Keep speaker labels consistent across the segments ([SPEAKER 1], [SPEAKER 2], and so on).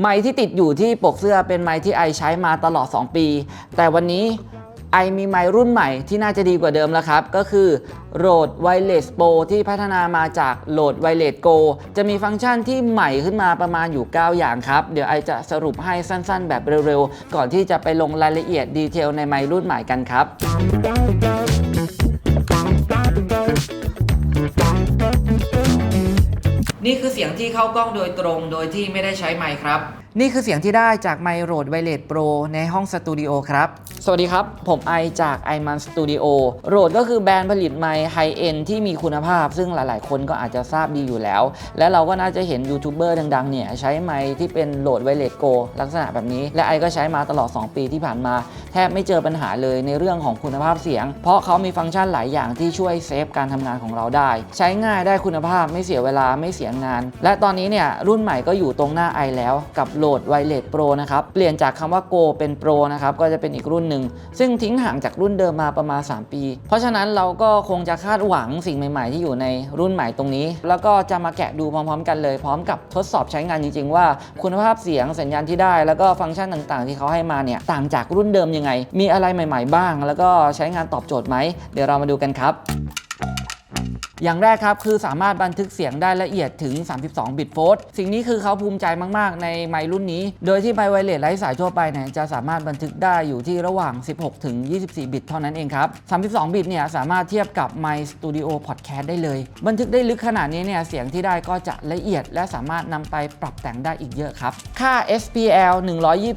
[SPEAKER 1] ไม้ที่ติดอยู่ที่ปกเสื้อเป็นไม้ที่ไอใช้มาตลอด 2 ปี แต่วันนี้ไอมีไม้รุ่นใหม่ที่น่าจะดีกว่าเดิมแล้วครับ ก็คือ Rode Wireless Pro ที่พัฒนามาจาก Rode Wireless Go จะมีฟังก์ชันที่ใหม่ขึ้นมาประมาณอยู่ 9 อย่างครับ เดี๋ยวไอจะสรุปให้สั้นๆ แบบเร็วๆ ก่อนที่จะไปลงรายละเอียดดีเทลในไม้รุ่นใหม่กันครับ นี่คือเสียงที่เข้ากล้องโดยตรงโดยที่ไม่ได้ใช้ไมค์ครับ นี่คือเสียงที่ได้จากไมค์โรดไวเลสโปรในห้องสตูดิโอครับ สวัสดีครับ ผมไอจาก i m a n Studio โรดก็คือแบรนด์ผลิตไมค์ไฮเอ็นที่มีคุณภาพ ซึ่งหลายๆ คนก็อาจจะทราบดีอยู่แล้ว และเราก็น่าจะเห็นยูทูบเบอร์ดัง ๆ เนี่ย ใช้ไมค์ที่เป็นโรดไวเลสโกลักษณะแบบนี้ และไอก็ใช้มาตลอด 2 ปีที่ผ่านมา แทบไม่เจอปัญหาเลยในเรื่องของคุณภาพเสียง เพราะเขามีฟังก์ชันหลายอย่างที่ช่วยเซฟการทำงานของเราได้ ใช้ง่ายได้คุณภาพไม่เสียเวลาไม่เสียงาน และตอนนี้เนี่ยรุ่นใหม่ก็อยู่ตรงหน้าไอแล้วกับโหลดไวเลสโปรนะครับ เปลี่ยนจากคำว่า Go เป็น Pro นะครับ ก็จะเป็นอีกรุ่นหนึ่ง ซึ่งทิ้งห่างจากรุ่นเดิมมาประมาณ 3 ปี เพราะฉะนั้นเราก็คงจะคาดหวังสิ่งใหม่ ๆ ที่อยู่ในรุ่นใหม่ตรงนี้ แล้วก็จะมาแกะดูพร้อม ๆ กันเลย พร้อมกับทดสอบใช้งานจริง ๆ ว่าคุณภาพเสียงสัญญาณที่ได้ แล้วก็ฟังก์ชันต่างๆ ที่เขาให้มาเนี่ยต่างจากรุ่นเดิมยังไง มีอะไรใหม่ ๆ บ้าง แล้วก็ใช้งานตอบโจทย์ไหมเดี๋ยวเรามาดูกันครับ อย่างแรกครับคือสามารถบันทึกเสียงได้ละเอียดถึง 32 บิตโฟลต์สิ่งนี้คือเขาภูมิใจมาก ๆ ในไมค์รุ่นนี้ โดยที่ไมค์ไวเลสไร้สายทั่วไปเนี่ยจะสามารถบันทึกได้อยู่ที่ระหว่าง 16 ถึง 24 บิตเท่านั้นเองครับ 32 บิตเนี่ยสามารถเทียบกับไมค์สตูดิโอพอดแคสต์ได้เลย บันทึกได้ลึกขนาดนี้เนี่ยเสียงที่ได้ก็จะละเอียด และสามารถนำไปปรับแต่งได้อีกเยอะครับ ค่า SPL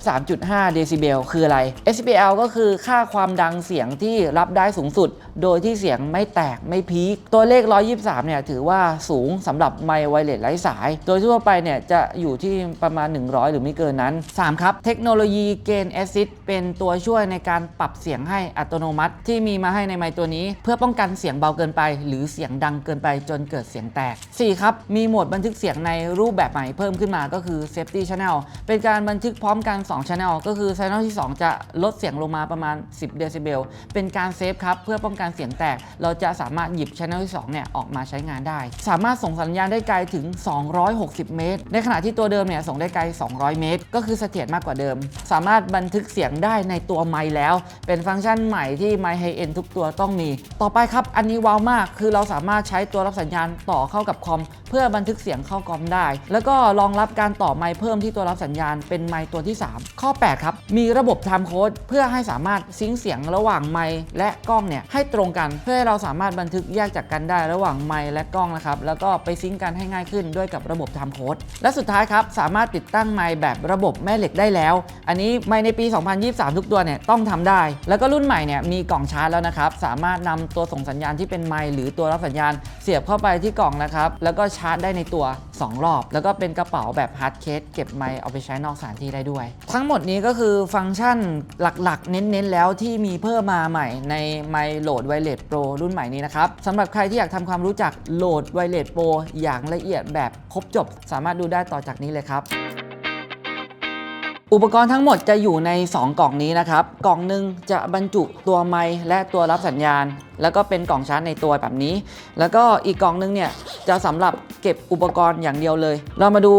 [SPEAKER 1] 123.5 เดซิเบลคืออะไร SPL ก็คือค่าความดังเสียงที่รับได้สูงสุด โดยที่เสียงไม่แตกไม่พีคตัวเลข123 เนี่ยถือว่าสูงสำหรับไมค์ไวเลสไร้สาย โดยทั่วไปเนี่ยจะอยู่ที่ประมาณ 100 หรือไม่เกินนั้น 3 ครับ เทคโนโลยีเกนแอซิดเป็นตัวช่วยในการปรับเสียงให้อัตโนมัติ ที่มีมาให้ในไมค์ตัวนี้ เพื่อป้องกันเสียงเบาเกินไป หรือเสียงดังเกินไปจนเกิดเสียงแตก 4 ครับ มีโหมดบันทึกเสียงในรูปแบบใหม่เพิ่มขึ้นมาก็คือ Safety Channel เป็นการบันทึกพร้อมกัน 2 Channel ก็คือ Channel ที่ 2 จะลดเสียงลงมาประมาณ 10 เดซิเบล เป็นการเซฟครับเพื่อป้องกันเสียงแตก เราจะสามารถหยิบ Channel ที่2เนี่ยออกมาใช้งานได้ สามารถส่งสัญญาณได้ไกลถึง 260 เมตร ในขณะที่ตัวเดิมเนี่ยส่งได้ไกล 200 เมตร ก็คือเสถียรมากกว่าเดิม สามารถบันทึกเสียงได้ในตัวไมค์แล้ว เป็นฟังก์ชันใหม่ที่ไมค์ไฮเอ็นทุกตัวต้องมี ต่อไปครับ อันนี้ว้าวมาก คือเราสามารถใช้ตัวรับสัญญาณต่อเข้ากับคอม เพื่อบันทึกเสียงเข้าคอมได้ แล้วก็รองรับการต่อไมค์เพิ่มที่ตัวรับสัญญาณเป็นไมค์ตัวที่ 3 ข้อ 8 ครับ มีระบบ time code เพื่อให้สามารถซิงค์เสียงระหว่างไมค์และกล้องเนี่ยให้ตรงกัน เพื่อให้เราสามารถบันทึกแยกจากกันได้ระหว่างไมค์และกล้องนะครับแล้วก็ไปซิงค์กันให้ง่ายขึ้นด้วยกับระบบ time code และสุดท้ายครับสามารถติดตั้งไมค์แบบระบบแม่เหล็กได้แล้ว อันนี้ไมค์ในปี 2023 ทุกตัวเนี่ยต้องทำได้ แล้วก็รุ่นใหม่เนี่ยมีกล่องชาร์จแล้วนะครับสามารถนำตัวส่งสัญญาณที่เป็นไมค์หรือตัวรับสัญญาณ เสียบเข้าไปที่กล่องนะครับแล้วก็ชาร์จได้ในตัว 2 รอบ แล้วก็เป็นกระเป๋าแบบฮาร์ดเคสเก็บไมค์เอาไปใช้นอกสถานที่ได้ด้วย ทั้งหมดนี้ก็คือฟังก์ชันหลักๆ เน้นๆแล้วที่มีเพิ่มมาใหม่ในไมค์โหลดไวเลสโปรรุ่นใหม่นี้นะครับสำหรับใครที่อยากทำความรู้จักโหลดไวเลสโปรอย่างละเอียดแบบครบจบ สามารถดูได้ต่อจากนี้เลยครับอุปกรณ์ทั้งหมดจะอยู่ใน 2 กล่องนี้นะครับ กล่องหนึ่งจะบรรจุตัวไมค์และตัวรับสัญญาณ แล้วก็เป็นกล่องชาร์จในตัวแบบนี้ แล้วก็อีกกล่องหนึงเนี่ยจะสำหรับเก็บอุปกรณ์อย่างเดียวเลย เรามาดู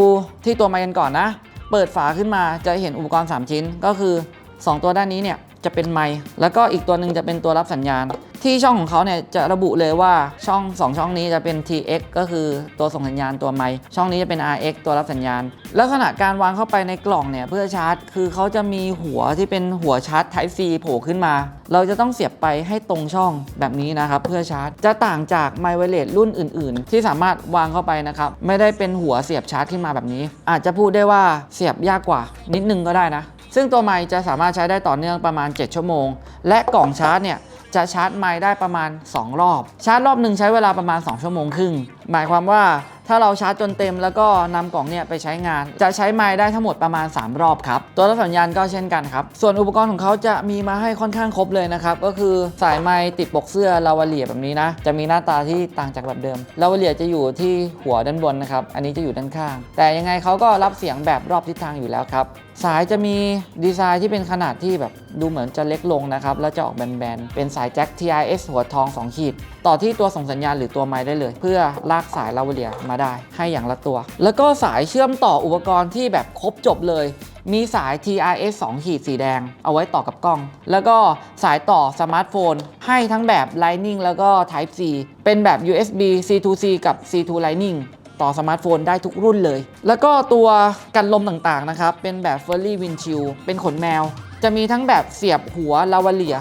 [SPEAKER 1] ที่ตัวไมค์กันก่อนนะ เปิดฝาขึ้นมาจะเห็นอุปกรณ์ 3 ชิ้นก็คือ 2 ตัวด้านนี้เนี่ย จะเป็นไมค์แล้วก็อีกตัวหนึ่งจะเป็นตัวรับสัญญาณ ที่ช่องของเขาเนี่ยจะระบุเลยว่าช่อง 2 ช่องนี้จะเป็น TX ก็คือตัวส่งสัญญาณตัวไมค์ช่องนี้จะเป็น RX ตัวรับสัญญาณ ลักษณะการวางเข้าไปในกล่องเนี่ยเพื่อชาร์จ คือเขาจะมีหัวที่เป็นหัวชาร์จ Type C โผล่ขึ้นมา เราจะต้องเสียบไปให้ตรงช่องแบบนี้นะครับเพื่อชาร์จ จะต่างจากไมค์ไวเลสรุ่นอื่น ๆ ที่สามารถวางเข้าไปนะครับไม่ได้เป็นหัวเสียบชาร์จขึ้นมาแบบนี้ อาจจะพูดได้ว่าเสียบยากกว่านิดนึงก็ได้นะ ซึ่งตัวไมค์จะสามารถใช้ได้ต่อเนื่องประมาณ 7 ชั่วโมง และกล่องชาร์จเนี่ยจะชาร์จไมค์ได้ประมาณ 2 รอบ ชาร์จรอบหนึ่งใช้เวลาประมาณ 2 ชั่วโมงครึ่ง หมายความว่าถ้าเราชาร์จจนเต็มแล้วก็นำกล่องเนี่ยไปใช้งาน จะใช้ไมค์ได้ทั้งหมดประมาณ 3 รอบครับ ตัวรับสัญญาณก็เช่นกันครับ ส่วนอุปกรณ์ของเขาจะมีมาให้ค่อนข้างครบเลยนะครับ ก็คือสายไมค์ติดปกเสื้อลาวาเลียแบบนี้นะ จะมีหน้าตาที่ต่างจากแบบเดิมลาวาเลียจะอยู่ที่หัวด้านบนนะครับ อันนี้จะอยู่ด้านข้าง แต่ยังไงเขาก็รับเสียงแบบรอบทิศทางอยู่แล้วครับ สายจะมีดีไซน์ที่เป็นขนาดที่แบบดูเหมือนจะเล็กลงนะครับ แล้วจะออกแบนๆ เป็นสายแจ็ค TIS หัวทอง 2 ขีด ต่อที่ตัวส่งสัญญาณหรือตัวไมค์ได้เลย เพื่อลากสายลาวเลียมาได้ได้ให้อย่างละตัว แล้วก็สายเชื่อมต่ออุปกรณ์ที่แบบครบจบเลย มีสาย TRS 2 ขีดสีแดง เอาไว้ต่อกับกล้อง แล้วก็สายต่อสมาร์ทโฟน ให้ทั้งแบบ Lightning แล้วก็ Type C เป็นแบบ USB C2C กับ C2 Lightning ต่อสมาร์ทโฟนได้ทุกรุ่นเลย แล้วก็ตัวกันลมต่างๆนะครับ เป็นแบบ f u r r y Windshield เป็นขนแมว จะมีทั้งแบบเสียบหัวลาวาเลีย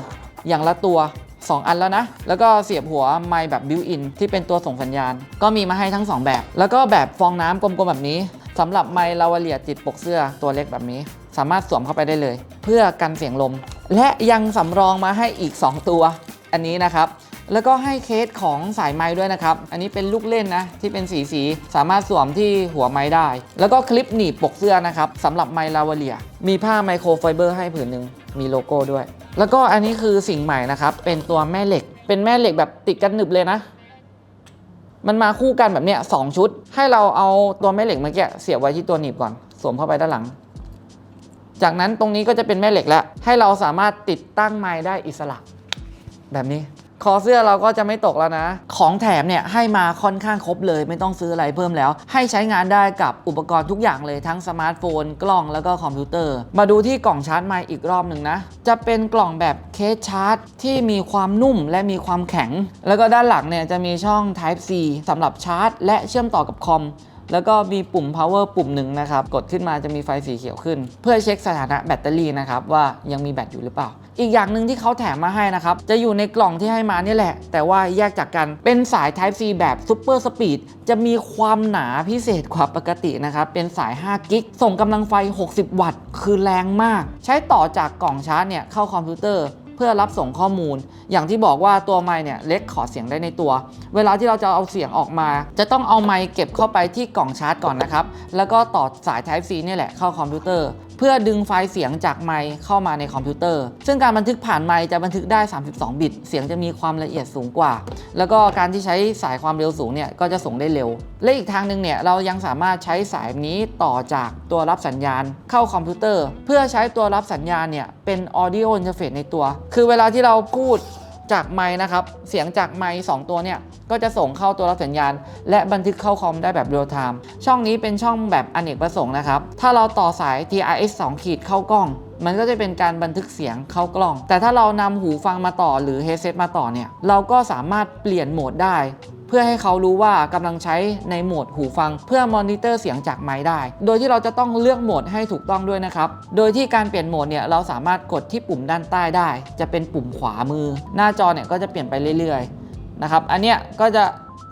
[SPEAKER 1] อย่างละตัว 2 อันแล้วนะ แล้วก็เสียบหัวไมค์แบบบิวอินที่เป็นตัวส่งสัญญาณ ก็มีมาให้ทั้ง 2 แบบ แล้วก็แบบฟองน้ำกลมๆแบบนี้สำหรับไมค์ลาวาเลียติดปกเสื้อตัวเล็กแบบนี้ สามารถสวมเข้าไปได้เลย เพื่อกันเสียงลม และยังสำรองมาให้อีก 2 ตัว อันนี้นะครับ แล้วก็ให้เคสของสายไม้ด้วยนะครับ อันนี้เป็นลูกเล่นนะที่เป็นสีสีสามารถสวมที่หัวไม้ได้ แล้วก็คลิปหนีบปกเสื้อนะครับสำหรับไมค์ลาวเลีย มีผ้าไมโครไฟเบอร์ให้ผืนหนึ่งมีโลโก้ด้วย แล้วก็อันนี้คือสิ่งใหม่นะครับ เป็นตัวแม่เหล็ก เป็นแม่เหล็กแบบติดกันหนึบเลยนะ มันมาคู่กันแบบเนี้ยสองชุด ให้เราเอาตัวแม่เหล็กเมื่อกี้เสียบไว้ที่ตัวหนีบก่อน สวมเข้าไปด้านหลัง จากนั้นตรงนี้ก็จะเป็นแม่เหล็กแล้ว ให้เราสามารถติดตั้งไม้ได้อิสระ แบบนี้ คอเสื้อเราก็จะไม่ตกแล้วนะ ของแถมเนี่ยให้มาค่อนข้างครบเลยไม่ต้องซื้ออะไรเพิ่มแล้ว ให้ใช้งานได้กับอุปกรณ์ทุกอย่างเลยทั้งสมาร์ทโฟน กล้องแล้วก็คอมพิวเตอร์ มาดูที่กล่องชาร์จไมค์อีกรอบหนึ่งนะ จะเป็นกล่องแบบเคสชาร์จ ที่มีความนุ่มและมีความแข็ง แล้วก็ด้านหลังเนี่ยจะมีช่อง Type C สำหรับชาร์จ และเชื่อมต่อกับคอม แล้วก็มีปุ่ม power ปุ่มหนึ่งนะครับ กดขึ้นมาจะมีไฟสีเขียวขึ้น เพื่อเช็คสถานะแบตเตอรี่นะครับ ว่ายังมีแบตอยู่หรือเปล่า อีกอย่างหนึ่งที่เขาแถมมาให้นะครับ จะอยู่ในกล่องที่ให้มานี่แหละ แต่ว่าแยกจากกันเป็นสาย Type C แบบ Super Speed จะมีความหนาพิเศษกว่าปกตินะครับ เป็นสาย 5 กิก ส่งกำลังไฟ 60 วัตต์ คือแรงมาก ใช้ต่อจากกล่องชาร์จเนี่ยเข้าคอมพิวเตอร์ เพื่อรับส่งข้อมูล อย่างที่บอกว่าตัวไม้เนี่ยเล็กขอเสียงได้ในตัว เวลาที่เราจะเอาเสียงออกมา จะต้องเอาไม้เก็บเข้าไปที่กล่องชาร์จก่อนนะครับแล้วก็ต่อสาย Type C เนี่ยแหละเข้าคอมพิวเตอร์ เพื่อดึงไฟล์เสียงจากไมค์เข้ามาในคอมพิวเตอร์ ซึ่งการบันทึกผ่านไมค์จะบันทึกได้ 32 บิต เสียงจะมีความละเอียดสูงกว่า แล้วก็การที่ใช้สายความเร็วสูงเนี่ยก็จะส่งได้เร็ว และอีกทางหนึ่งเนี่ยเรายังสามารถใช้สายนี้ต่อจากตัวรับสัญญาณ เข้าคอมพิวเตอร์ เพื่อใช้ตัวรับสัญญาณเนี่ยเป็น audio interface ในตัว คือเวลาที่เราพูดจากไม้นะครับ เสียงจากไม้2ตัวเนี่ย ก็จะส่งเข้าตัวรับสัญญาณ และบันทึกเข้าคอมได้แบบเรียลไทม์ช่องนี้เป็นช่องแบบอเนกประสงค์นะครับ ถ้าเราต่อสาย TRS 2ขีดเข้ากล้องมันก็จะเป็นการบันทึกเสียงเข้ากล้อง แต่ถ้าเรานำหูฟังมาต่อหรือเฮดเซตมาต่อเนี่ย เราก็สามารถเปลี่ยนโหมดได้ เพื่อให้เขารู้ว่ากำลังใช้ในโหมดหูฟัง เพื่อมอนิเตอร์เสียงจากไม้ได้ โดยที่เราจะต้องเลือกโหมดให้ถูกต้องด้วยนะครับ โดยที่การเปลี่ยนโหมดเนี่ยเราสามารถกดที่ปุ่มด้านใต้ได้ จะเป็นปุ่มขวามือ หน้าจอเนี่ยก็จะเปลี่ยนไปเรื่อยๆ นะครับ อันเนี้ยก็จะ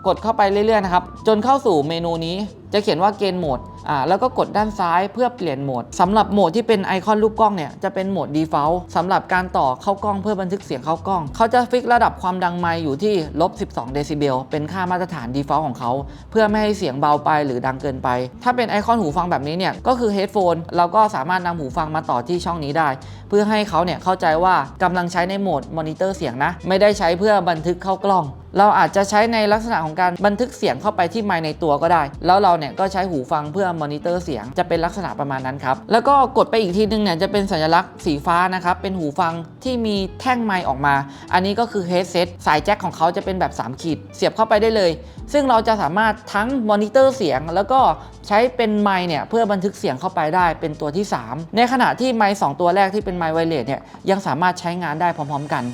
[SPEAKER 1] กดเข้าไปเรื่อยๆนะครับ จนเข้าสู่เมนูนี้จะเขียนว่าเกณฑ์โหมดอ่าแล้วก็กดด้านซ้ายเพื่อเปลี่ยนโหมดสำหรับโหมดที่เป็นไอคอนรูปกล้องเนี่ยจะเป็นโหมด default สำหรับการต่อเข้ากล้องเพื่อบันทึกเสียงเข้ากล้อง เขาจะฟิกระดับความดังไมอยู่ที่ลบ12เดซิเบลเป็นค่ามาตรฐาน default ของเขา เพื่อไม่ให้เสียงเบาไปหรือดังเกินไป ถ้าเป็นไอคอนหูฟังแบบนี้เนี่ยก็คือ headphone เราก็สามารถนำหูฟังมาต่อที่ช่องนี้ได้ เพื่อให้เขาเนี่ยเข้าใจว่ากำลังใช้ในโหมดมอนิเตอร์เสียงนะไม่ได้ใช้เพื่อบันทึกเข้ากล้อง เราอาจจะใช้ในลักษณะของการบันทึกเสียงเข้าไปที่ไมค์ในตัวก็ได้ แล้วเราเนี่ยก็ใช้หูฟังเพื่อมอนิเตอร์เสียงจะเป็นลักษณะประมาณนั้นครับ แล้วก็กดไปอีกทีนึงเนี่ยจะเป็นสัญลักษณ์สีฟ้านะครับ เป็นหูฟังที่มีแท่งไมค์ออกมา อันนี้ก็คือ headset สายแจ็คของเขาจะเป็นแบบ 3 ขีด เสียบเข้าไปได้เลย ซึ่งเราจะสามารถทั้งมอนิเตอร์เสียง แล้วก็ใช้เป็นไมค์เนี่ยเพื่อบันทึกเสียงเข้าไปได้เป็นตัวที่ 3 ในขณะที่ไมค์สองตัวแรกที่เป็นไมค์ไวเลสเนี่ยยังสามารถใช้งานได้พร้อม ๆ กัน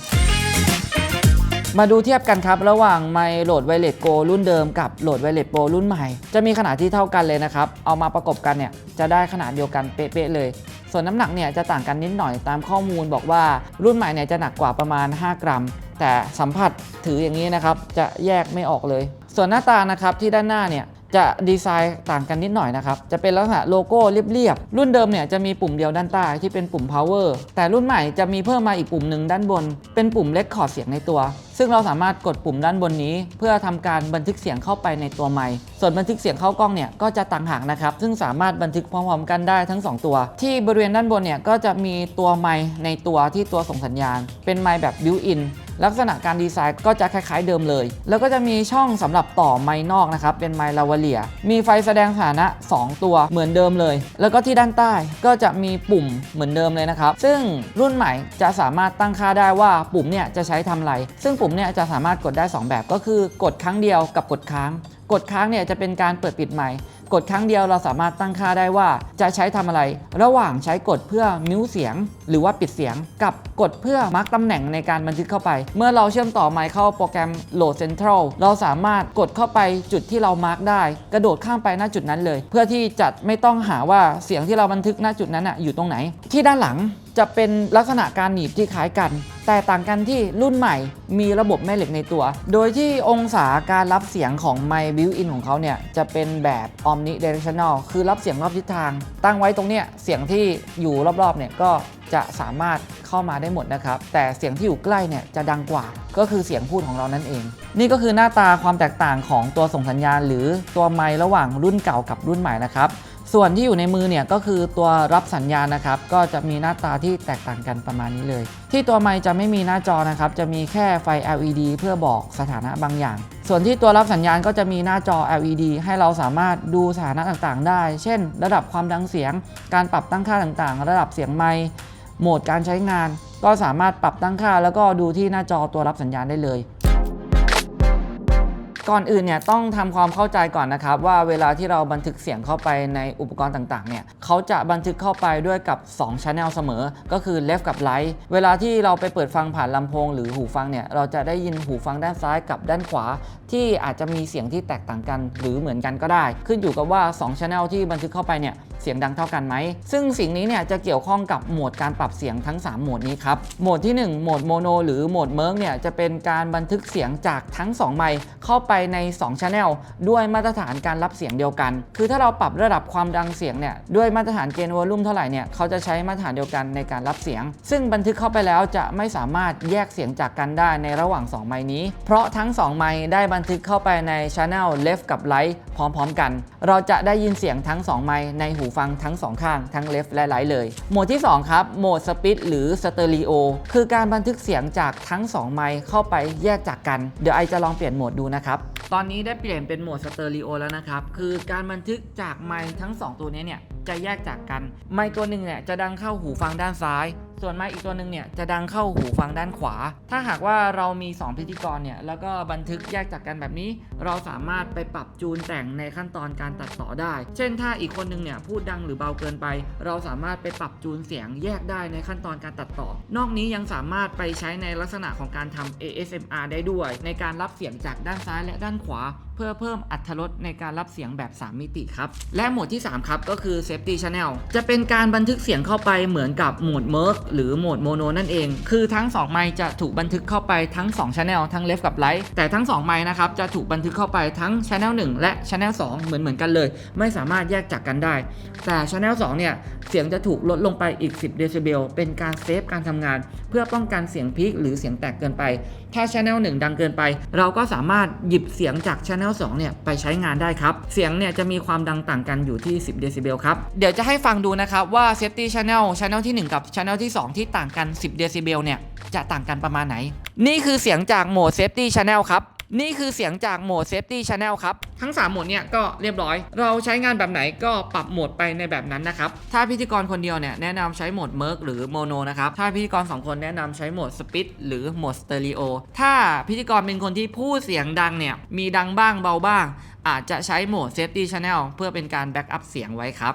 [SPEAKER 1] มาดูเทียบกันครับ ระหว่างไมโหลดไวเลสโกรุ่นเดิมกับโหลดไวเลสโปรรุ่นใหม่ จะมีขนาดที่เท่ากันเลยนะครับ เอามาประกบกันเนี่ยจะได้ขนาดเดียวกันเป๊ะๆเลย ส่วนน้ำหนักเนี่ยจะต่างกันนิดหน่อยตามข้อมูลบอกว่ารุ่นใหม่เนี่ยจะหนักกว่าประมาณ 5 กรัม แต่สัมผัสถืออย่างนี้นะครับจะแยกไม่ออกเลย ส่วนหน้าตานะครับที่ด้านหน้าเนี่ย จะดีไซน์ต่างกันนิดหน่อยนะครับ จะเป็นลักษณะโลโก้เรียบๆ รุ่นเดิมเนี่ยจะมีปุ่มเดียวด้านใต้ที่เป็นปุ่ม power แต่รุ่นใหม่จะมีเพิ่มมาอีกปุ่มหนึ่งด้านบน เป็นปุ่มเล็กคอร์ดเสียงในตัว ซึ่งเราสามารถกดปุ่มด้านบนนี้ เพื่อทำการบันทึกเสียงเข้าไปในตัวไมค์ส่วนบันทึกเสียงเข้ากล้องเนี่ยก็จะต่างหากนะครับ ซึ่งสามารถบันทึกพร้อมๆกันได้ทั้ง 2 ตัว ที่บริเวณด้านบนเนี่ยก็จะมีตัวไมค์ในตัวที่ตัวส่งสัญญาณ เป็นไมค์แบบ built-in ลักษณะการดีไซน์ก็จะคล้ายๆเดิมเลย แล้วก็จะมีช่องสำหรับต่อไมค์นอกนะครับ เป็นไมค์ลาวาเลีย มีไฟแสดงสถานะ 2 ตัวเหมือนเดิมเลย แล้วก็ที่ด้านใต้ก็จะมีปุ่มเหมือนเดิมเลยนะครับ ซึ่งรุ่นใหม่จะสามารถตั้งค่าได้ว่าปุ่มเนี่ยจะใช้ทำอะไร ซึ่งปุ่มเนี่ยจะสามารถกดได้ 2 แบบก็คือกดครั้งเดียวกับกดค้าง กดค้างเนี่ยจะเป็นการเปิดปิดใหม่ กดครั้งเดียวเราสามารถตั้งค่าได้ว่าจะใช้ทำอะไร ระหว่างใช้กดเพื่อมิวเสียง หรือว่าปิดเสียง กับกดเพื่อมาร์กตำแหน่งในการบันทึกเข้าไป เมื่อเราเชื่อมต่อไมค์เข้าโปรแกรม Load Central เราสามารถกดเข้าไปจุดที่เรามาร์กได้ กระโดดข้ามไปหน้าจุดนั้นเลย เพื่อที่จะไม่ต้องหาว่าเสียงที่เราบันทึกหน้าจุดนั้นอะอยู่ตรงไหน ที่ด้านหลัง จะเป็นลักษณะการหนีบที่คล้ายกัน แต่ต่างกันที่รุ่นใหม่มีระบบแม่เหล็กในตัว โดยที่องศาการรับเสียงของไมค์บิวอินของเขาเนี่ย จะเป็นแบบ omnidirectional คือรับเสียงรอบทิศทาง ตั้งไว้ตรงเนี้ยเสียงที่อยู่รอบๆเนี่ยก็จะสามารถเข้ามาได้หมดนะครับ แต่เสียงที่อยู่ใกล้เนี่ยจะดังกว่า ก็คือเสียงพูดของเรานั่นเอง นี่ก็คือหน้าตาความแตกต่างของตัวส่งสัญญาณ หรือตัวไมค์ระหว่างรุ่นเก่ากับรุ่นใหม่นะครับ ส่วนที่อยู่ในมือเนี่ยก็คือตัวรับสัญญาณนะครับ ก็จะมีหน้าตาที่แตกต่างกันประมาณนี้เลย ที่ตัวไมค์จะไม่มีหน้าจอนะครับ จะมีแค่ไฟ LED เพื่อบอกสถานะบางอย่าง ส่วนที่ตัวรับสัญญาณก็จะมีหน้าจอ LED ให้เราสามารถดูสถานะต่างๆ ได้ เช่น ระดับความดังเสียง การปรับตั้งค่าต่างๆ ระดับเสียงไมค์โหมดการใช้งาน ก็สามารถปรับตั้งค่า แล้วก็ดูที่หน้าจอตัวรับสัญญาณได้เลย ก่อนอื่นเนี่ยต้องทำความเข้าใจก่อนนะครับว่าเวลาที่เราบันทึกเสียงเข้าไปในอุปกรณ์ต่างๆเนี่ยเขาจะบันทึกเข้าไปด้วยกับ2 Channel เสมอ ก็คือ left กับ right เวลาที่เราไปเปิดฟังผ่านลำโพง หรือหูฟังเนี่ยเราจะได้ยินหูฟังด้านซ้ายกับด้านขวา ที่อาจจะมีเสียงที่แตกต่างกัน หรือเหมือนกันก็ได้ ขึ้นอยู่กับว่า2 Channel ที่บันทึกเข้าไปเนี่ยเสียงดังเท่ากันไหม ซึ่งสิ่งนี้เนี่ยจะเกี่ยวข้องกับโหมดการปรับเสียงทั้ง 3 โหมดนี้ครับ โหมดที่ 1 โหมดโมโนหรือโหมดเมิร์กเนี่ยจะเป็นการบันทึกเสียงจากทั้ง 2 ไมค์เข้าไปใน 2 Channel ด้วยมาตรฐานการรับเสียงเดียวกัน คือถ้าเราปรับระดับความดังเสียงเนี่ยด้วยมาตรฐานเกณฑ์วอลลุ่มเท่าไหร่เนี่ยเขาจะใช้มาตรฐานเดียวกันในการรับเสียง ซึ่งบันทึกเข้าไปแล้วจะไม่สามารถแยกเสียงจากกันได้ในระหว่าง 2 ไมค์นี้ เพราะทั้ง 2 ไมค์ได้บันทึกเข้าไปใน Channel left กับ right พร้อมๆกัน เราจะได้ยินเสียงทั้ง 2 ไมค์ในหูฟังทั้ง 2 ข้างทั้ง left และ right เลย โหมดที่ 2 ครับ โหมด speed หรือ stereo คือการบันทึกเสียงจากทั้ง 2 ไมค์เข้าไปแยกจากกัน เดี๋ยวไอจะลองเปลี่ยนโหมดดูนะครับ ตอนนี้ได้เปลี่ยนเป็นโหมดสเตอริโอแล้วนะครับ คือการบันทึกจากไมค์ทั้ง 2 ตัวนี้เนี่ยจะแยกจากกัน ไมค์ตัวหนึ่งเนี่ยจะดังเข้าหูฟังด้านซ้าย ส่วนไมค์อีกตัวหนึ่งเนี่ยจะดังเข้าหูฟังด้านขวา ถ้าหากว่าเรามี 2 พิธีกรเนี่ยแล้วก็บันทึกแยกจากกันแบบนี้ เราสามารถไปปรับจูนแต่งในขั้นตอนการตัดต่อได้ เช่นถ้าอีกคนหนึงเนี่ยพูดดังหรือเบาเกินไป เราสามารถไปปรับจูนเสียงแยกได้ในขั้นตอนการตัดต่อ นอกนี้ยังสามารถไปใช้ในลักษณะของการทำ ASMR ได้ด้วย ในการรับเสียงจากด้านซ้ายและด้านขวาเพื่อเพิ่มอัตรสในการรับเสียงแบบ 3 มิติครับ และโหมดที่ 3 ครับ ก็คือ Safety Channel จะเป็นการบันทึกเสียงเข้าไปเหมือนกับโหมด Merc หรือโหมด Mono นั่นเอง คือทั้ง 2 ไมค์จะถูกบันทึกเข้าไปทั้ง 2 Channel ทั้ง Left กับ Right แต่ทั้ง 2 ไมค์นะครับ จะถูกบันทึกเข้าไปทั้ง Channel 1 และ Channel 2 เหมือนเหมือนกันเลย ไม่สามารถแยกจากกันได้ แต่ Channel 2 เนี่ยเสียงจะถูกลดลงไปอีก 10 เดซิเบลเป็นการเซฟการทำงาน เพื่อป้องกันเสียงพีคหรือเสียงแตกเกินไป ถ้า Channel 1 ดังเกินไป เราก็สามารถหยิบเสียงจาก Channel 2 เนี่ยไปใช้งานได้ครับ เสียงเนี่ยจะมีความดังต่างกันอยู่ที่ 10 เดซิเบลครับ เดี๋ยวจะให้ฟังดูนะครับว่า Safety Channel Channel ที่ 1 กับ Channel ที่ 2 ที่ต่างกัน 10 เดซิเบลเนี่ยจะต่างกันประมาณไหน นี่คือเสียงจากโหมด Safety Channel ครับ นี่คือเสียงจากโหมด Safety Channel ครับ ทั้ง 3 โหมดเนี่ยก็เรียบร้อย เราใช้งานแบบไหนก็ปรับโหมดไปในแบบนั้นนะครับ ถ้าพิธีกรคนเดียวเนี่ยแนะนำใช้โหมด Merc หรือ Mono นะครับ ถ้าพิธีกร 2 คนแนะนำใช้โหมด Speed หรือโหมด Stereo ถ้าพิธีกรเป็นคนที่พูดเสียงดังเนี่ยมีดังบ้างเบาบ้าง อาจจะใช้โหมด Safety Channel เพื่อเป็นการแบ็กอัพเสียงไว้ครับ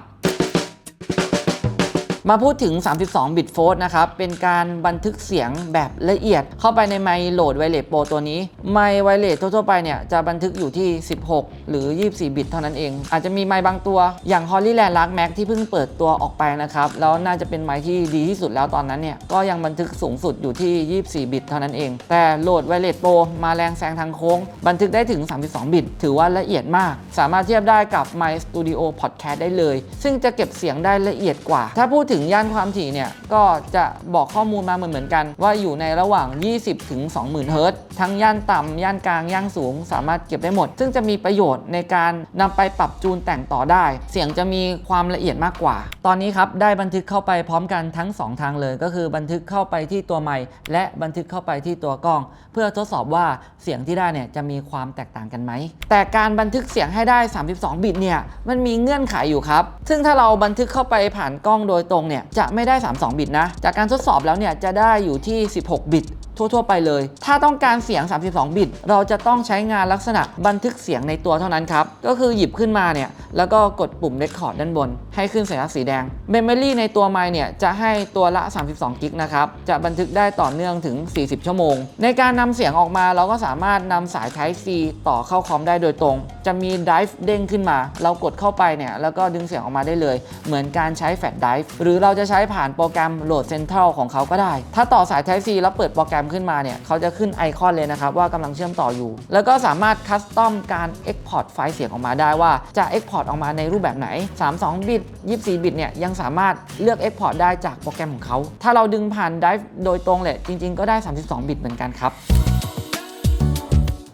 [SPEAKER 1] มาพูดถึง 32บิตโฟลต์นะครับ เป็นการบันทึกเสียงแบบละเอียด เข้าไปในไมค์โหลดไวเลสโปรตัวนี้ ไมค์ไวเลสทั่วๆไปเนี่ย จะบันทึกอยู่ที่ 16 หรือ 24 บิตเท่านั้นเอง อาจจะมีไมค์บางตัวอย่าง Hollyland Lark Max ที่เพิ่งเปิดตัวออกไปนะครับ แล้วน่าจะเป็นไมค์ที่ดีที่สุดแล้วตอนนั้นเนี่ย ก็ยังบันทึกสูงสุดอยู่ที่ 24 บิตเท่านั้นเอง แต่โหลดไวเลสโปรมาแรงแซงทางโค้ง บันทึกได้ถึง 32 บิต ถือว่าละเอียดมาก สามารถเทียบได้กับ My Studio Podcast ได้เลย ซึ่งจะเก็บเสียงได้ละเอียดกว่า ถ้าพูดถึงย่านความถี่เนี่ยก็จะบอกข้อมูลมาเหมือนเหมือนกัน ว่าอยู่ในระหว่าง 20 ถึง 20,000 เฮิรตซ์ทั้งย่านต่ำย่านกลางย่านสูง สามารถเก็บได้หมด ซึ่งจะมีประโยชน์ในการนำไปปรับจูนแต่งต่อได้ เสียงจะมีความละเอียดมากกว่า ตอนนี้ครับได้บันทึกเข้าไปพร้อมกันทั้ง 2 ทางเลย ก็คือบันทึกเข้าไปที่ตัวไมค์และบันทึกเข้าไปที่ตัวกล้อง เพื่อทดสอบว่าเสียงที่ได้เนี่ยจะมีความแตกต่างกันไหมแต่การบันทึกเสียงให้ได้ 32 บิตเนี่ยมันมีเงื่อนไขอยู่ครับ ซึ่งถ้าเราบันทึกเข้าไปผ่านกล้องโดยตรงเนี่ยจะไม่ได้ 32 บิตนะ จากการทดสอบแล้วเนี่ยจะได้อยู่ที่ 16 บิต ทั่ว ๆ ไปเลย ถ้าต้องการเสียง 32 บิต เราจะต้องใช้งานลักษณะบันทึกเสียงในตัวเท่านั้นครับ ก็คือหยิบขึ้นมาเนี่ย แล้วก็กดปุ่ม Record ด้านบน ให้ขึ้นสัญลักษณ์สีแดง Memory ในตัวไมค์เนี่ยจะให้ตัวละ 32 กิกนะครับ จะบันทึกได้ต่อเนื่องถึง 40 ชั่วโมง ในการนำเสียงออกมาเราก็สามารถนำสาย Type C ต่อเข้าคอมได้โดยตรง จะมี Drive เด้งขึ้นมา เรากดเข้าไปเนี่ยแล้วก็ดึงเสียงออกมาได้เลย เหมือนการใช้ Flash Drive หรือเราจะใช้ผ่านโปรแกรม Load Central ของเขาก็ได้ ถ้าต่อสาย Type C แล้วเปิดโปรแกรมขึ้นมาเนี่ยเขาจะขึ้นไอคอนเลยนะครับว่ากำลังเชื่อมต่ออยู่ แล้วก็สามารถคัสตอมการ Export ไฟล์เสียงออกมาได้ว่าจะ Export ออกมาในรูปแบบไหน 32 บิต 24 บิตเนี่ยยังสามารถเลือก Export ได้จากโปรแกรมของเขา ถ้าเราดึงผ่าน Drive โดยตรงเลยจริง ๆ ก็ได้ 32 บิตเหมือนกันครับ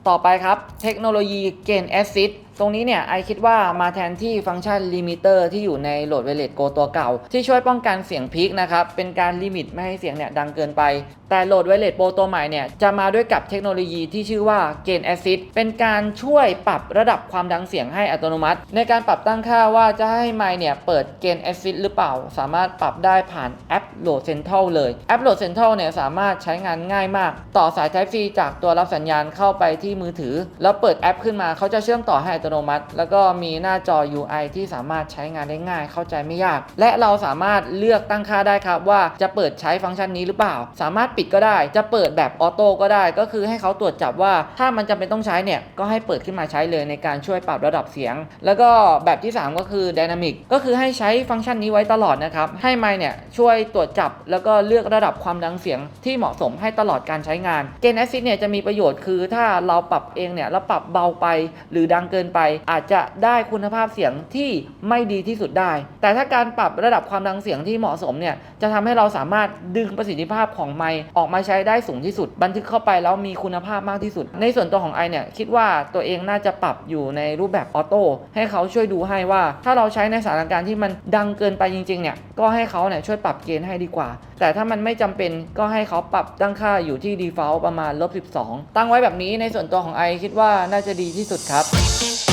[SPEAKER 1] ต่อไปครับ เทคโนโลยีเกณฑ์แอซิด ตรงนี้เนี่ยไอคิดว่ามาแทนที่ฟังก์ชันลิมิเตอร์ที่อยู่ในโหลดเวเลตโกตัวเก่า ที่ช่วยป้องกันเสียงพีคนะครับ เป็นการลิมิตไม่ให้เสียงเนี่ยดังเกินไป แต่โหลดเวเลตโปรตัวใหม่เนี่ยจะมาด้วยกับเทคโนโลยีที่ชื่อว่าเกณฑ์แอซิดเป็นการช่วยปรับระดับความดังเสียงให้อัตโนมัติ ในการปรับตั้งค่าว่าจะให้ไมค์เนี่ยเปิดเกณฑ์แอซิดหรือเปล่า สามารถปรับได้ผ่านแอปโหลดเซ็นทรัลเลยแอปโหลดเซ็นทรัลเนี่ยสามารถใช้งานง่ายมาก ต่อสาย Type C จากตัวรับสัญญาณเข้าไปที่มือถือ แล้วเปิดแอปขึ้นมาเขาจะเชื่อมต่อให้อัตโนมัติ แล้วก็มีหน้าจอ UI ที่สามารถใช้งานได้ง่าย เข้าใจไม่ยาก และเราสามารถเลือกตั้งค่าได้ครับว่าจะเปิดใช้ฟังก์ชันนี้หรือเปล่า สามารถปิดก็ได้ จะเปิดแบบออโต้ก็ได้ ก็คือให้เขาตรวจจับว่าถ้ามันจำเป็นต้องใช้เนี่ยก็ให้เปิดขึ้นมาใช้เลยในการช่วยปรับระดับเสียง แล้วก็แบบที่ 3 ก็คือ Dynamic ก็คือให้ใช้ฟังก์ชันนี้ไว้ตลอดนะครับให้ไมเนี่ยช่วยตรวจจับ แล้วก็เลือกระดับความดังเสียงที่เหมาะสมให้ตลอดการใช้งานเกณฑ์แอซิดเนี่ยจะมีประโยชน์คือถ้าเราปรับเองเนี่ยแล้วปรับเบาไป หรือดังเกินไปอาจจะได้คุณภาพเสียงที่ไม่ดีที่สุดได้ แต่ถ้าการปรับระดับความดังเสียงที่เหมาะสมเนี่ยจะทำให้เราสามารถดึงประสิทธิภาพของไมค์ออกมาใช้ได้สูงที่สุด บันทึกเข้าไปแล้วมีคุณภาพมากที่สุด ในส่วนตัวของไอเนี่ยคิดว่าตัวเองน่าจะปรับอยู่ในรูปแบบออโต้ให้เขาช่วยดูให้ว่า ถ้าเราใช้ในสถานการณ์ที่มันดังเกินไปจริงๆเนี่ยก็ให้เขาเนี่ยช่วยปรับเกณฑ์ให้ดีกว่า แต่ถ้ามันไม่จำเป็นก็ให้เขาปรับตั้งค่าอยู่ที่ default ประมาณลบ12 ตั้งไว้แบบนี้ในส่วนตัวของไอคิดว่าน่าจะดีที่สุดครับ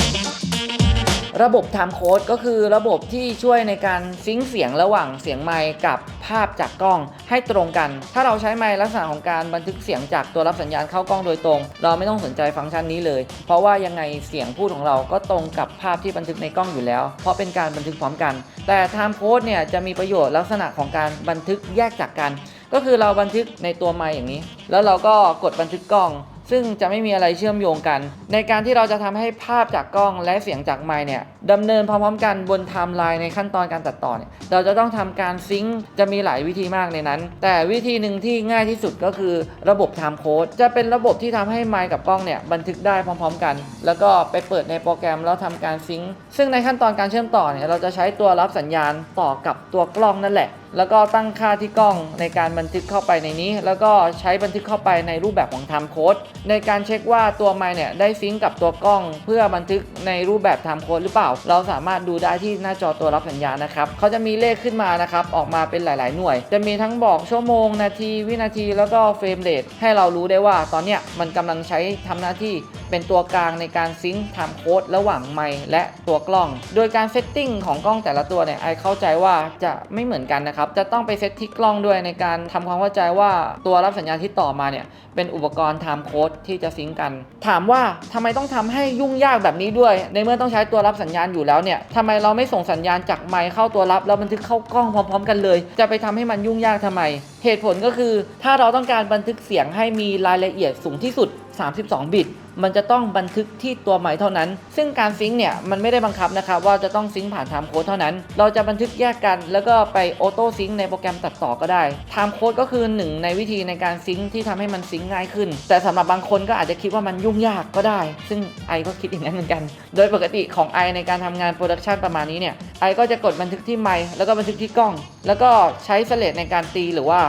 [SPEAKER 1] ระบบ Time Code ก็คือระบบที่ช่วยในการซิงค์เสียงระหว่างเสียงไมค์กับภาพจากกล้องให้ตรงกัน ถ้าเราใช้ไมค์ลักษณะของการบันทึกเสียงจากตัวรับสัญญาณเข้ากล้องโดยตรง เราไม่ต้องสนใจฟังก์ชันนี้เลย เพราะว่ายังไงเสียงพูดของเราก็ตรงกับภาพที่บันทึกในกล้องอยู่แล้ว เพราะเป็นการบันทึกพร้อมกัน แต่ Time Code เนี่ยจะมีประโยชน์ลักษณะของการบันทึกแยกจากกัน ก็คือเราบันทึกในตัวไมค์อย่างนี้ แล้วเราก็กดบันทึกกล้อง ซึ่งจะไม่มีอะไรเชื่อมโยงกัน ในการที่เราจะทำให้ภาพจากกล้องและเสียงจากไมค์เนี่ยดำเนินพร้อมๆกันบนไทม์ไลน์ในขั้นตอนการตัดต่อเนี่ยเราจะต้องทำการซิงค์จะมีหลายวิธีมากในนั้น แต่วิธีหนึ่งที่ง่ายที่สุดก็คือระบบไทม์โค้ดจะเป็นระบบที่ทำให้ไมค์กับกล้องเนี่ยบันทึกได้พร้อม ๆ กัน แล้วก็ไปเปิดในโปรแกรมแล้วทำการซิงค์ซึ่งในขั้นตอนการเชื่อมต่อเนี่ยเราจะใช้ตัวรับสัญญาณต่อกับตัวกล้องนั่นแหละ แล้วก็ตั้งค่าที่กล้องในการบันทึกเข้าไปในนี้ แล้วก็ใช้บันทึกเข้าไปในรูปแบบของ time code ในการเช็คว่าตัวไมค์เนี่ยได้ซิงก์กับตัวกล้อง เพื่อบันทึกในรูปแบบ time code หรือเปล่า เราสามารถดูได้ที่หน้าจอตัวรับสัญญาณนะครับเขาจะมีเลขขึ้นมานะครับออกมาเป็นหลาย ๆ หน่วย จะมีทั้งบอกชั่วโมง นาที วินาทีแล้วก็เฟรมเรทให้เรารู้ได้ว่า ตอนเนี้ยมันกำลังใช้ทำหน้าที่เป็นตัวกลางในการซิงค์ไทม์โค้ดระหว่างไมค์และตัวกล้อง โดยการเซตติ้งของกล้องแต่ละตัวเนี่ยไอเข้าใจว่าจะไม่เหมือนกันนะครับจะต้องไปเซตที่กล้องด้วยในการทำความเข้าใจว่าตัวรับสัญญาณที่ต่อมาเนี่ยเป็นอุปกรณ์ไทม์โค้ดที่จะซิงกัน ถามว่าทำไมต้องทำให้ยุ่งยากแบบนี้ด้วย ในเมื่อต้องใช้ตัวรับสัญญาณอยู่แล้วเนี่ยทำไมเราไม่ส่งสัญญาณจากไมค์เข้าตัวรับแล้วบันทึกเข้ากล้องพร้อม ๆ กันเลย จะไปทำให้มันยุ่งยากทำไม เหตุผลก็คือ ถ้าเราต้องการบันทึกเสียงให้มีรายละเอียดสูงที่สุด 32 บิต มันจะต้องบันทึกที่ตัวไมค์เท่านั้น ซึ่งการซิงค์เนี่ยมันไม่ได้บังคับนะครับว่าจะต้องซิงค์ผ่านไทม์โค้ดเท่านั้น เราจะบันทึกแยกกันแล้วก็ไปออโต้ซิงค์ในโปรแกรมตัดต่อก็ได้ไทม์โค้ดก็คือหนึ่งในวิธีในการซิงค์ที่ทำให้มันซิงค์ง่ายขึ้น แต่สำหรับบางคนก็อาจจะคิดว่ามันยุ่งยากก็ได้ ซึ่งไอก็คิดอย่างนั้นเหมือนกัน โดยปกติของไอในการทำงานโปรดักชันประมาณนี้เนี่ยไอก็จะกดบันทึกที่ไมค์แล้วก็บันทึกที่กล้อง แล้วก็ใช้สเลดในการตีหรือว่า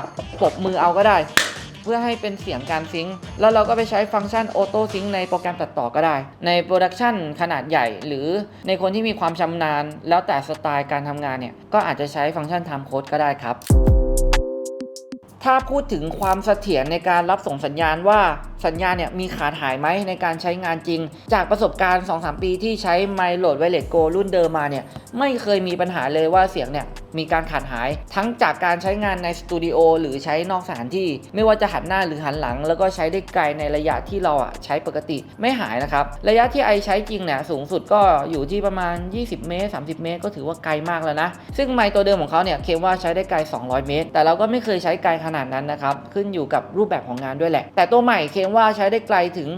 [SPEAKER 1] ปบมือเอาก็ได้ เพื่อให้เป็นเสียงการซิงค์แล้วเราก็ไปใช้ฟังก์ชันออโต้ซิงค์ในโปรแกรมตัดต่อก็ได้ ในโปรดักชันขนาดใหญ่ หรือในคนที่มีความชำนาญ แล้วแต่สไตล์การทำงานเนี่ยก็อาจจะใช้ฟังก์ชันไทม์โค้ดก็ได้ครับถ้าพูดถึงความเสถียรในการรับส่งสัญญาณว่าสัญญาณเนี่ยมีขาดหายไหมในการใช้งานจริง จากประสบการณ์ 2-3 ปีที่ใช้ไมโลดไวเลสโกรุ่นเดิมมาเนี่ยไม่เคยมีปัญหาเลยว่าเสียงเนี่ยมีการขาดหาย ทั้งจากการใช้งานในสตูดิโอหรือใช้นอกสถานที่ ไม่ว่าจะหันหน้าหรือหันหลัง แล้วก็ใช้ได้ไกลในระยะที่เราอะใช้ปกติไม่หายนะครับ ระยะที่ไอใช้จริงเนี่ยสูงสุดก็อยู่ที่ประมาณ 20 เมตร 30 เมตร ก็ถือว่าไกลมากแล้วนะ ซึ่งไมค์ตัวเดิมของเขาเนี่ยเคลมว่าใช้ได้ไกล 200 เมตร แต่เราก็ไม่เคยใช้ไกลขนาดนั้นนะครับขึ้นอยู่กับรูปแบบของงานด้วยแหละ แต่ตัวใหม่เคลมว่าใช้ได้ไกลถึง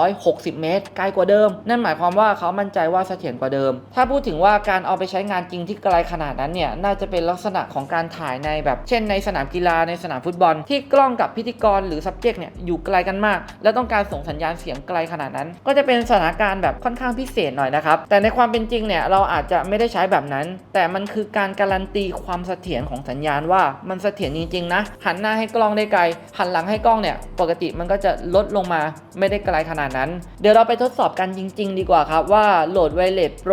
[SPEAKER 1] 260 เมตร ไกลกว่าเดิม นั่นหมายความว่าเขามั่นใจว่าเสถียรกว่าเดิม ถ้าพูดถึงว่าการเอาไปใช้งานจริงที่ไกลขนาดนั้นเนี่ยน่าจะเป็นลักษณะของการถ่ายในแบบเช่นในสนามกีฬาในสนามฟุตบอล ที่กล้องกับพิธีกรหรือ subject เนี่ยอยู่ไกลกันมาก แล้วต้องการส่งสัญญาณเสียงไกลขนาดนั้น ก็จะเป็นสถานการณ์แบบค่อนข้างพิเศษหน่อยนะครับแต่ในความเป็นจริงเนี่ยเราอาจจะไม่ได้ใช้แบบนั้น แต่มันคือการการันตีความเสถียรของสัญญาณว่ามันเสถียรจริงๆนะหันหน้าให้กล้องได้ไกลหันหลังให้กล้องเนี่ยปกติมันก็จะลดลงมาไม่ได้ไกลขนาดนั้น เดี๋ยวเราไปทดสอบกันจริง ๆ ดีกว่าครับว่าโหลดไวเลสโปร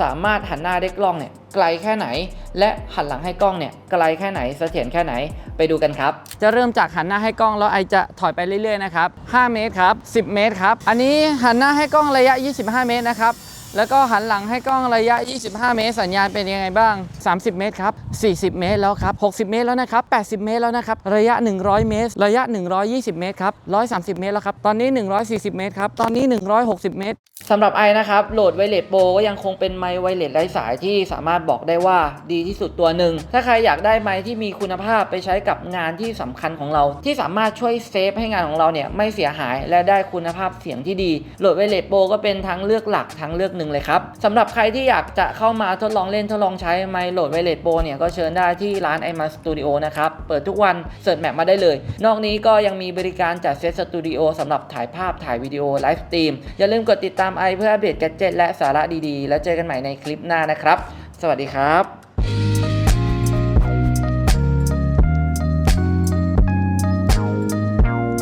[SPEAKER 1] สามารถหันหน้าได้กล้องเนี่ยไกลแค่ไหน และหันหลังให้กล้องเนี่ยไกลแค่ไหนเสถียรแค่ไหนไปดูกันครับ จะเริ่มจากหันหน้าให้กล้องแล้วไอจะถอยไปเรื่อยๆนะครับ5เมตรครับ10 เมตรครับอันนี้หันหน้าให้กล้องระยะ 25 เมตรนะครับ แล้วก็หันหลังให้กล้องระยะ 25 เมตร สัญญาณเป็นยังไงบ้าง 30 เมตรครับ 40 เมตรแล้วครับ 60 เมตรแล้วนะครับ 80 เมตรแล้วนะครับ ระยะ 100 เมตร ระยะ 120 เมตรครับ 130 เมตรแล้วครับ ตอนนี้ 140 เมตรครับ ตอนนี้ 160 เมตรสำหรับไอนะครับ โหลดไวเลสโปก็ยังคงเป็นไมค์ไวเลสไร้สายที่สามารถบอกได้ว่าดีที่สุดตัวหนึ่ง ถ้าใครอยากได้ไมค์ที่มีคุณภาพไปใช้กับงานที่สำคัญของเรา ที่สามารถช่วยเซฟให้งานของเราเนี่ยไม่เสียหายและได้คุณภาพเสียงที่ดี โหลดไวเลสโปก็เป็นทางเลือกหลักทางเลือกหนึ่งเลยครับสำหรับใครที่อยากจะเข้ามาทดลองเล่นทดลองใช้ไมโหลดไวเลสโปเนี่ยก็เชิญได้ที่ร้านไอมาสตูดิโอนะครับ เปิดทุกวันเสิร์ชแมปมาได้เลย นอกนี้ก็ยังมีบริการจัดเซตสตูดิโอสำหรับถ่ายภาพถ่ายวิดีโอไลฟ์สตรีมอย่าลืมกดติดตามไอเพื่ออัปเดตแกดเจิตและสาระดีๆ แล้วเจอกันใหม่ในคลิปหน้านะครับ สวัสดีครับ